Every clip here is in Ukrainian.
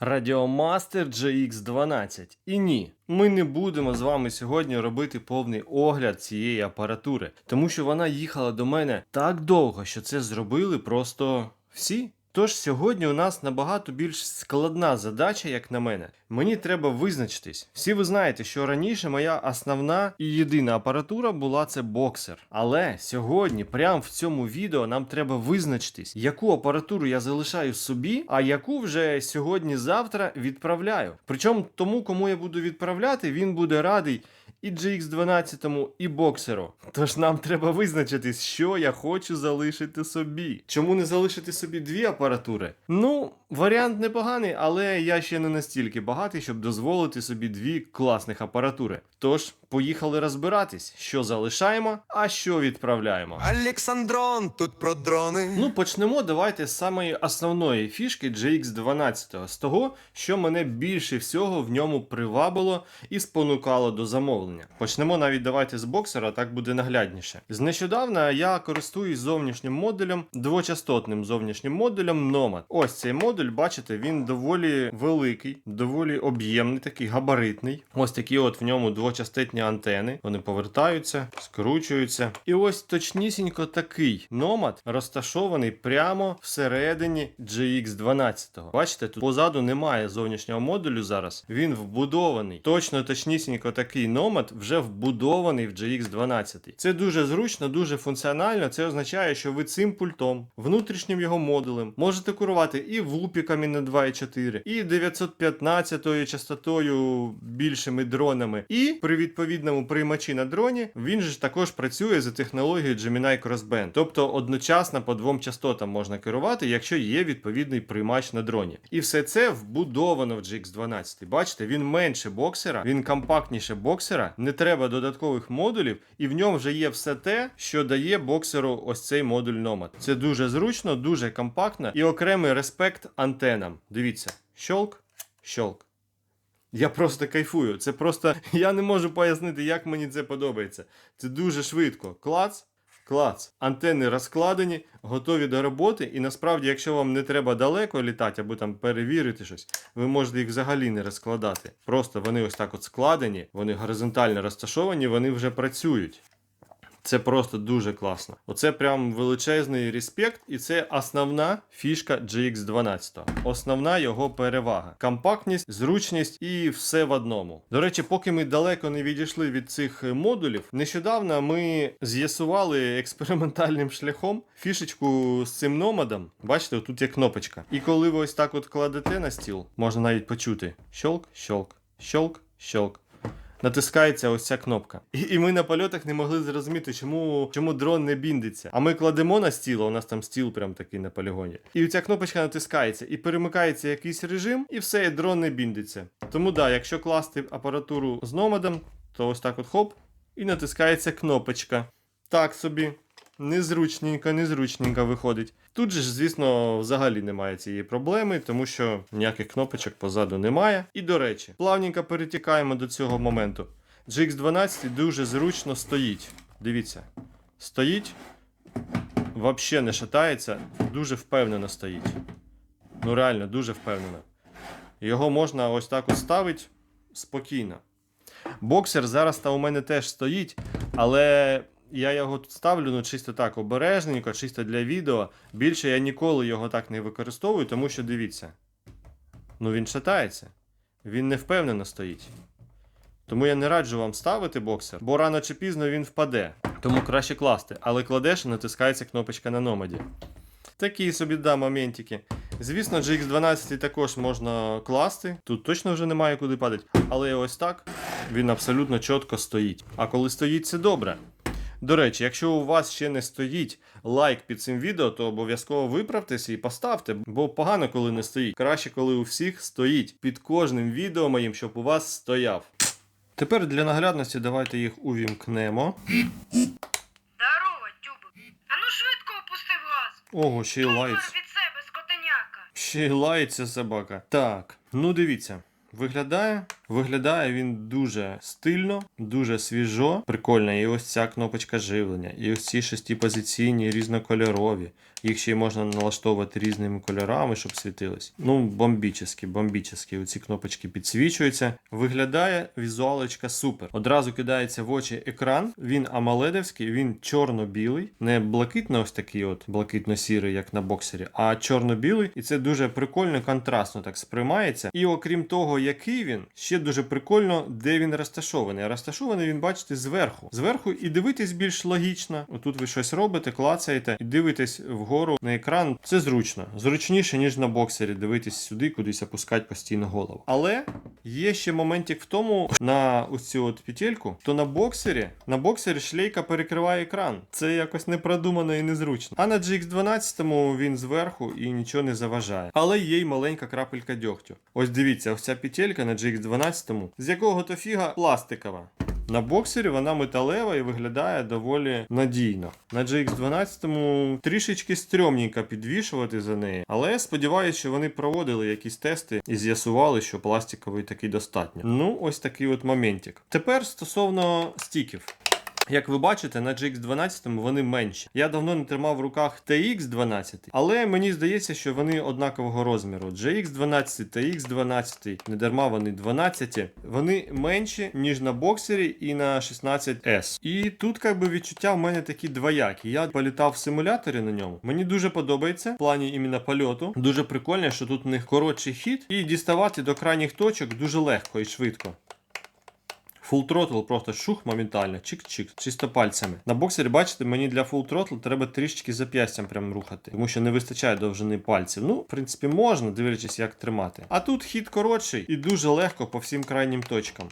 Radiomaster GX12. І ні, ми не будемо з вами сьогодні робити повний огляд цієї апаратури, тому що вона їхала до мене так довго, що це зробили просто всі. Тож сьогодні у нас набагато більш складна задача, як на мене. Мені треба визначитись. Всі ви знаєте, що раніше моя основна і єдина апаратура була це боксер. Але сьогодні, прямо в цьому відео, нам треба визначитись, яку апаратуру я залишаю собі, а яку вже сьогодні-завтра відправляю. Причому тому, кому я буду відправляти, він буде радий і GX12, і боксеру. Тож нам треба визначитись, що я хочу залишити собі. Чому не залишити собі дві апаратури? Ну, варіант непоганий, але я ще не настільки багатий, щоб дозволити собі дві класних апаратури. Тож, поїхали розбиратись, що залишаємо, а що відправляємо. Олександрон, тут про дрони. Ну, почнемо давайте з самої основної фішки GX12, з того, що мене більше всього в ньому привабило і спонукало до замовлення. Почнемо навіть давайте з боксера, так буде наглядніше. З нещодавна я користуюсь зовнішнім модулем, двочастотним зовнішнім модулем Nomad. Ось цей модуль, бачите, він доволі великий, доволі об'ємний, такий габаритний. Ось такі от в ньому двочастотні антени. Вони повертаються, скручуються. І ось точнісінько такий Nomad розташований прямо всередині GX12. Бачите, тут позаду немає зовнішнього модулю зараз. Він вбудований. Точно точнісінько такий Nomad вже вбудований в GX12. Це дуже зручно, дуже функціонально. Це означає, що ви цим пультом, внутрішнім його модулем, можете керувати і влупіками на 2.4, і 915 частотою більшими дронами. І при відповідному приймачі на дроні він же ж також працює за технологією Gemini Crossband. Тобто одночасно по двом частотам можна керувати, якщо є відповідний приймач на дроні. І все це вбудовано в GX12. Бачите, він менше боксера, він компактніше боксера, не треба додаткових модулів, і в ньому вже є все те, що дає боксеру ось цей модуль Nomad. Це дуже зручно, дуже компактно і окремий респект антенам. Дивіться, щолк, щолк. Я просто кайфую. Це просто я не можу пояснити, як мені це подобається. Це дуже швидко. Клац, клац. Антени розкладені, готові до роботи. І насправді, якщо вам не треба далеко літати або там перевірити щось, ви можете їх взагалі не розкладати. Просто вони ось так от складені, вони горизонтально розташовані, вони вже працюють. Це просто дуже класно. Оце прям величезний респект, і це основна фішка GX12. Основна його перевага. Компактність, зручність і все в одному. До речі, поки ми далеко не відійшли від цих модулів, нещодавно ми з'ясували експериментальним шляхом фішечку з цим номадом. Бачите, тут є кнопочка. І коли ви ось так от кладете на стіл, можна навіть почути щолк, щолк, щолк, щолк натискається ось ця кнопка. І, і ми на польотах не могли зрозуміти, чому, чому дрон не біндиться. А ми кладемо на стіл, а у нас там стіл прям такий на полігоні. І ця кнопочка натискається і перемикається якийсь режим, і все, і дрон не біндиться. Тому да, якщо класти апаратуру з номадом, то ось так от хоп, і натискається кнопочка. Так собі. Незручненько, незручненько виходить. Тут же звісно, взагалі немає цієї проблеми, тому що ніяких кнопочок позаду немає. І до речі, плавненько перетікаємо до цього моменту. GX12 дуже зручно стоїть. Дивіться, стоїть, взагалі не шатається, дуже впевнено стоїть. Ну реально, дуже впевнено. Його можна ось так от ставити спокійно. Боксер зараз та у мене теж стоїть, але я його тут ставлю ну, чисто так обережненько, чисто для відео. Більше я ніколи його так не використовую, тому що дивіться. Ну він шатається. Він не впевнено стоїть. Тому я не раджу вам ставити боксер, бо рано чи пізно він впаде. Тому краще класти, але кладеш і натискається кнопочка на номаді. Такі собі да, моментики. Звісно, GX12 також можна класти. Тут точно вже немає куди падати. Але ось так він абсолютно чітко стоїть. А коли стоїть, це добре. До речі, якщо у вас ще не стоїть лайк під цим відео, то обов'язково виправтеся і поставте, бо погано, коли не стоїть. Краще, коли у всіх стоїть під кожним відео моїм, щоб у вас стояв. Тепер для наглядності давайте їх увімкнемо. Здорово, тюбик. А ну швидко опустив газ. Ого, ще й лається. від себе, скотеняка. Ще й лається собака. Так, ну дивіться, виглядає Виглядає він дуже стильно, дуже свіжо, прикольно. І ось ця кнопочка живлення, і ось ці шестипозиційні різнокольорові. Їх ще й можна налаштовувати різними кольорами, щоб світились. Ну, бомбічески, бомбічески. Оці кнопочки підсвічуються. Виглядає візуалочка супер. Одразу кидається в очі екран. Він амаледовський, він чорно-білий, не блакитно ось такий, от блакитно-сірий, як на боксері, а чорно-білий. І це дуже прикольно, контрастно так сприймається. І окрім того, який він, ще дуже прикольно, де він розташований. Розташований він, бачите, зверху. Зверху і дивитись більш логічно. Отут ви щось робите, клацаєте і дивитесь вгору на екран. Це зручно. Зручніше, ніж на боксері, дивитись сюди, кудись опускати постійно голову. Але є ще моментик в тому, на ось цю от петельку, то на боксері, на боксері шлейка перекриває екран. Це якось не продумано і незручно. А на GX12 він зверху і нічого не заважає. Але є й маленька крапелька дьогтю. Ось дивіться, ось ця петелька на GX12, з якого то фіга пластикова. На боксері вона металева і виглядає доволі надійно. На GX12 трішечки стрьомненько підвішувати за неї, але сподіваюся, що вони проводили якісь тести і з'ясували, що пластиковий такий достатньо. Ну, ось такий от моментик. Тепер стосовно стіків. Як ви бачите, на GX12 вони менші. Я давно не тримав в руках TX12, але мені здається, що вони однакового розміру. GX12, TX12, не дарма вони 12. Вони менші, ніж на боксері і на 16S. І тут як би відчуття в мене такі двоякі. Я політав в симуляторі на ньому. Мені дуже подобається в плані іменно польоту. Дуже прикольно, що тут у них коротший хід, і діставати до крайніх точок дуже легко і швидко. Full throttle просто шух моментально, чик-чик, чисто пальцями. На боксері, бачите, мені для full throttle треба трішечки зап'ястям прям рухати, тому що не вистачає довжини пальців. Ну, в принципі, можна, дивлячись, як тримати. А тут хід коротший і дуже легко по всім крайнім точкам.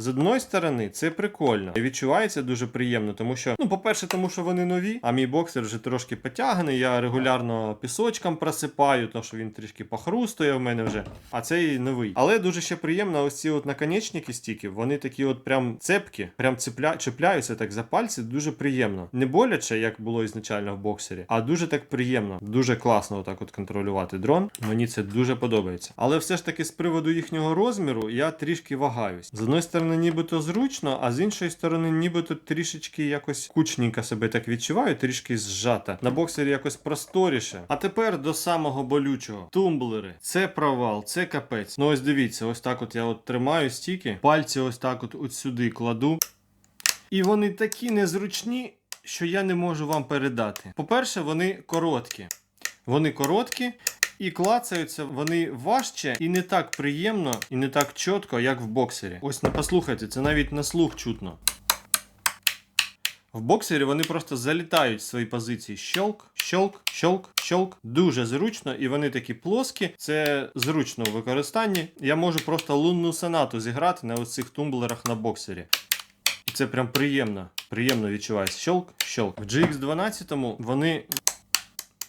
З одної сторони, це прикольно. І відчувається дуже приємно, тому що, ну, по-перше, тому що вони нові, а мій боксер вже трошки потяганий. Я регулярно пісочком просипаю, тому що він трішки похрустує в мене вже. А цей новий. Але дуже ще приємно, ось ці от наконечники стіків, вони такі от прям цепкі, прям цепля... чіпляються так за пальці, дуже приємно. Не боляче, як було ізначально в боксері, а дуже так приємно. Дуже класно отак от контролювати дрон. Мені це дуже подобається. Але все ж таки з приводу їхнього розміру я трішки вагаюсь. З одної сторони, нібито зручно, а з іншої сторони, нібито трішечки якось кучненько себе так відчуваю, трішки зжата. На боксері якось просторіше. А тепер до самого болючого. Тумблери. Це провал, це капець. Ну ось дивіться, ось так от я от тримаю стіки, пальці ось так от, от сюди кладу. І вони такі незручні, що я не можу вам передати. По-перше, вони короткі. Вони короткі. І клацаються вони важче і не так приємно, і не так чітко, як в боксері. Ось не послухайте, це навіть на слух чутно. В боксері вони просто залітають в свої позиції. Щелк, щелк, щелк, щелк. Дуже зручно, і вони такі плоскі. Це зручно в використанні. Я можу просто лунну сонату зіграти на оцих тумблерах на боксері. І це прям приємно. Приємно відчувається. Щелк, щелк. В GX12 вони.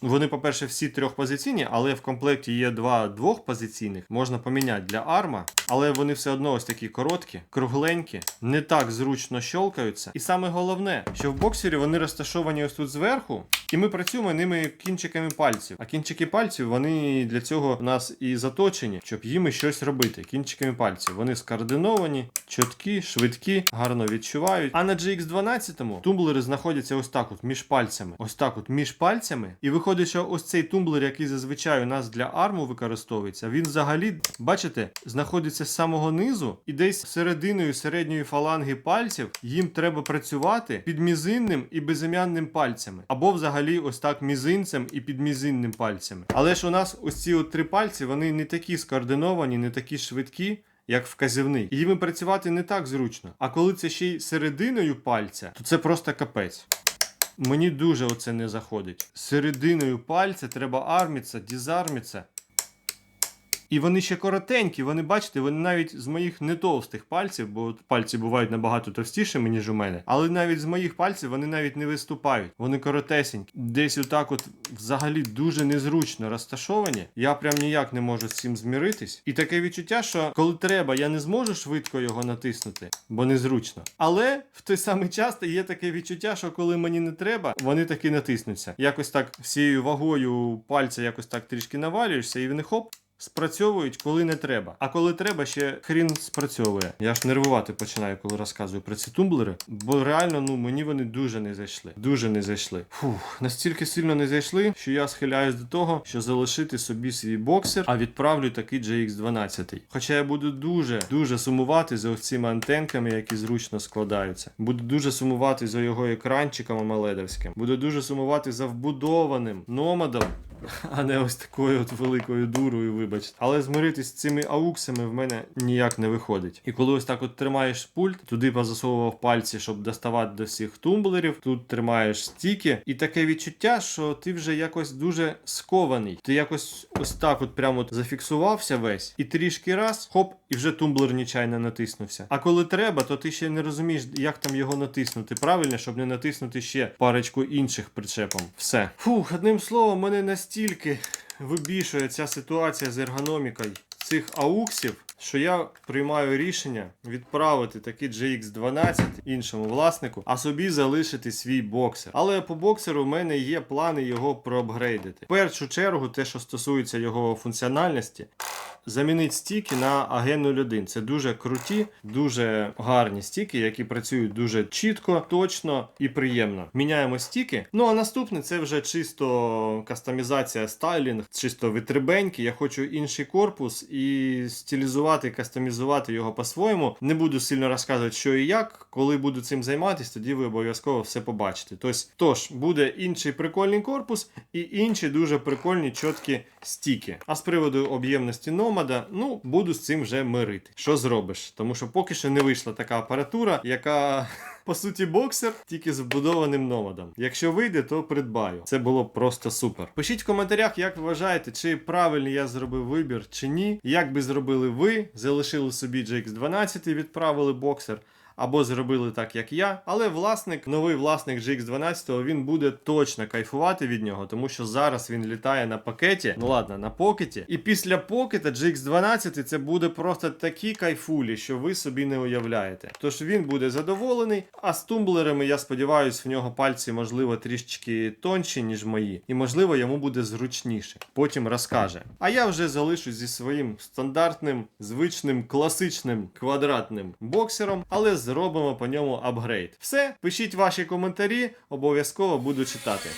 Вони, по-перше, всі трьохпозиційні, але в комплекті є два двохпозиційних. Можна поміняти для арма, але вони все одно ось такі короткі, кругленькі, не так зручно щолкаються. І саме головне, що в боксері вони розташовані ось тут зверху, і ми працюємо ними кінчиками пальців. А кінчики пальців вони для цього в нас і заточені, щоб їми щось робити. Кінчиками пальців. Вони скоординовані, чіткі, швидкі, гарно відчувають. А на GX12 тумблери знаходяться ось так, от між пальцями. Ось так, от між пальцями. І виходить, що ось цей тумблер, який зазвичай у нас для арму використовується, він взагалі, бачите, знаходиться з самого низу, і десь серединою середньої фаланги пальців їм треба працювати під мізинним і безім'янним пальцями. Або взагалі ось так мізинцем і підмізинним пальцями. Але ж у нас ось ці от три пальці, вони не такі скоординовані, не такі швидкі. Як вказівний, і їм працювати не так зручно. А коли це ще й серединою пальця, то це просто капець. Мені дуже оце не заходить. Серединою пальця треба арміться, дізарміться. І вони ще коротенькі, вони бачите, вони навіть з моїх не товстих пальців, бо пальці бувають набагато товстішими, ніж у мене. Але навіть з моїх пальців вони навіть не виступають. Вони коротесенькі. Десь отак, от взагалі дуже незручно розташовані. Я прям ніяк не можу з цим зміритись. І таке відчуття, що коли треба, я не зможу швидко його натиснути, бо незручно. Але в той самий час є таке відчуття, що коли мені не треба, вони таки натиснуться. Якось так всією вагою пальця якось так трішки навалюєшся, і вони хоп спрацьовують, коли не треба. А коли треба, ще хрін спрацьовує. Я ж нервувати починаю, коли розказую про ці тумблери. Бо реально, ну мені вони дуже не зайшли. Дуже не зайшли. Фух, настільки сильно не зайшли, що я схиляюсь до того, що залишити собі свій боксер, а відправлю такий GX12. Хоча я буду дуже дуже сумувати за цими антенками, які зручно складаються. Буду дуже сумувати за його екранчиком амоледовським. Буду дуже сумувати за вбудованим номадом. А не ось такою от великою дурою, вибачте. Але змиритись з цими ауксами в мене ніяк не виходить. І коли ось так от тримаєш пульт, туди позасовував пальці, щоб доставати до всіх тумблерів, тут тримаєш стіки, і таке відчуття, що ти вже якось дуже скований. Ти якось ось так от прямо от зафіксувався весь, і трішки раз, хоп, і вже тумблер нечайно натиснувся. А коли треба, то ти ще не розумієш, як там його натиснути правильно, щоб не натиснути ще парочку інших причепом. Все. Фух, одним словом, мене настільки вибішує ця ситуація з ергономікою цих ауксів, що я приймаю рішення відправити такий GX12 іншому власнику, а собі залишити свій боксер. Але по боксеру в мене є плани його проапгрейдити. В першу чергу, те, що стосується його функціональності, замінити стіки на AG 01. Це дуже круті, дуже гарні стіки, які працюють дуже чітко, точно і приємно. Міняємо стіки. Ну а наступне це вже чисто кастомізація стайлінг, чисто витребеньки. Я хочу інший корпус і стилізувати, кастомізувати його по-своєму. Не буду сильно розказувати, що і як. Коли буду цим займатися, тоді ви обов'язково все побачите. Тож буде інший прикольний корпус і інші дуже прикольні чіткі стіки. А з приводу об'ємності номада, ну буду з цим вже мирити. Що зробиш? Тому що поки що не вийшла така апаратура, яка. По суті, боксер тільки з вбудованим номадом. Якщо вийде, то придбаю. Це було просто супер. Пишіть в коментарях, як ви вважаєте, чи правильний я зробив вибір, чи ні. Як би зробили ви, залишили собі GX12 і відправили боксер. Або зробили так, як я. Але власник, новий власник GX12, він буде точно кайфувати від нього, тому що зараз він літає на пакеті. Ну ладно, на покеті. І після покета GX12 це буде просто такі кайфулі, що ви собі не уявляєте. Тож він буде задоволений. А з тумблерами, я сподіваюся, в нього пальці, можливо, трішечки тонші, ніж мої. І можливо, йому буде зручніше. Потім розкаже. А я вже залишусь зі своїм стандартним, звичним, класичним квадратним боксером, але зробимо по ньому апгрейд. Все, пишіть ваші коментарі, обов'язково буду читати.